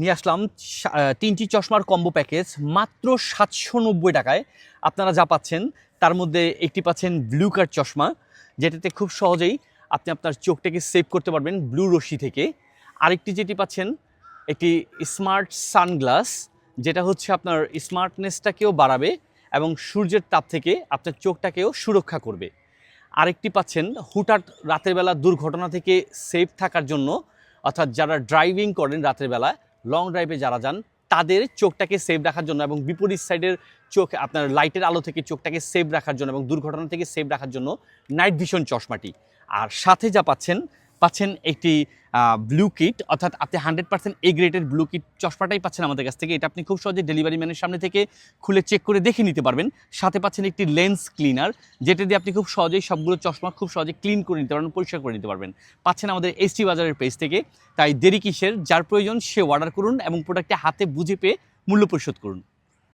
নিয়ে আসলাম তিনটি চশমার কম্বো প্যাকেজ মাত্র সাতশো নব্বই টাকায়। আপনারা যা পাচ্ছেন, তার মধ্যে একটি পাচ্ছেন ব্লু কার্ড চশমা, যেটাতে খুব সহজেই আপনি আপনার চোখটাকে সেভ করতে পারবেন ব্লু রশ্মি থেকে। আরেকটি যেটি পাচ্ছেন, একটি স্মার্ট সানগ্লাস যেটা হচ্ছে আপনার স্মার্টনেসটাকেও বাড়াবে এবং সূর্যের তাপ থেকে আপনার চোখটাকেও সুরক্ষা করবে। আরেকটি পাচ্ছেন হুটাট রাতের বেলা দুর্ঘটনা থেকে সেফ থাকার জন্য, অর্থাৎ যারা ড্রাইভিং করেন রাতের বেলা লং ড্রাইভে যারা যান, তাদের চোখটাকে সেভ রাখার জন্য এবং বিপরীত সাইডের চোখ আপনার লাইটের আলো থেকে চোখটাকে সেভ রাখার জন্য এবং দুর্ঘটনা থেকে সেভ রাখার জন্য নাইট ভিশন চশমাটি। আর সাথে যা পাচ্ছেন পাচ্ছেন একটি ব্লু কিট অর্থাৎ আপনি হান্ড্রেড পার্সেন্ট এ গ্রেডের ব্লু কিট চশমাটাই পাচ্ছেন আমাদের কাছ থেকে। এটা আপনি খুব সহজে ডেলিভারি ম্যানের সামনে থেকে খুলে চেক করে দেখে নিতে পারবেন। সাথে পাচ্ছেন একটি লেন্স ক্লিনার যেটা দিয়ে আপনি খুব সহজেই সবগুলো চশমা খুব সহজে ক্লিন করে নিতে পারবেন, পরিষ্কার করে নিতে পারবেন। পাচ্ছেন আমাদের এসটি বাজারের পেজ থেকে। তাই দেরি কিসের? যার প্রয়োজন সে অর্ডার করুন এবং প্রোডাক্টটি হাতে বুঝে পেয়ে মূল্য পরিশোধ করুন।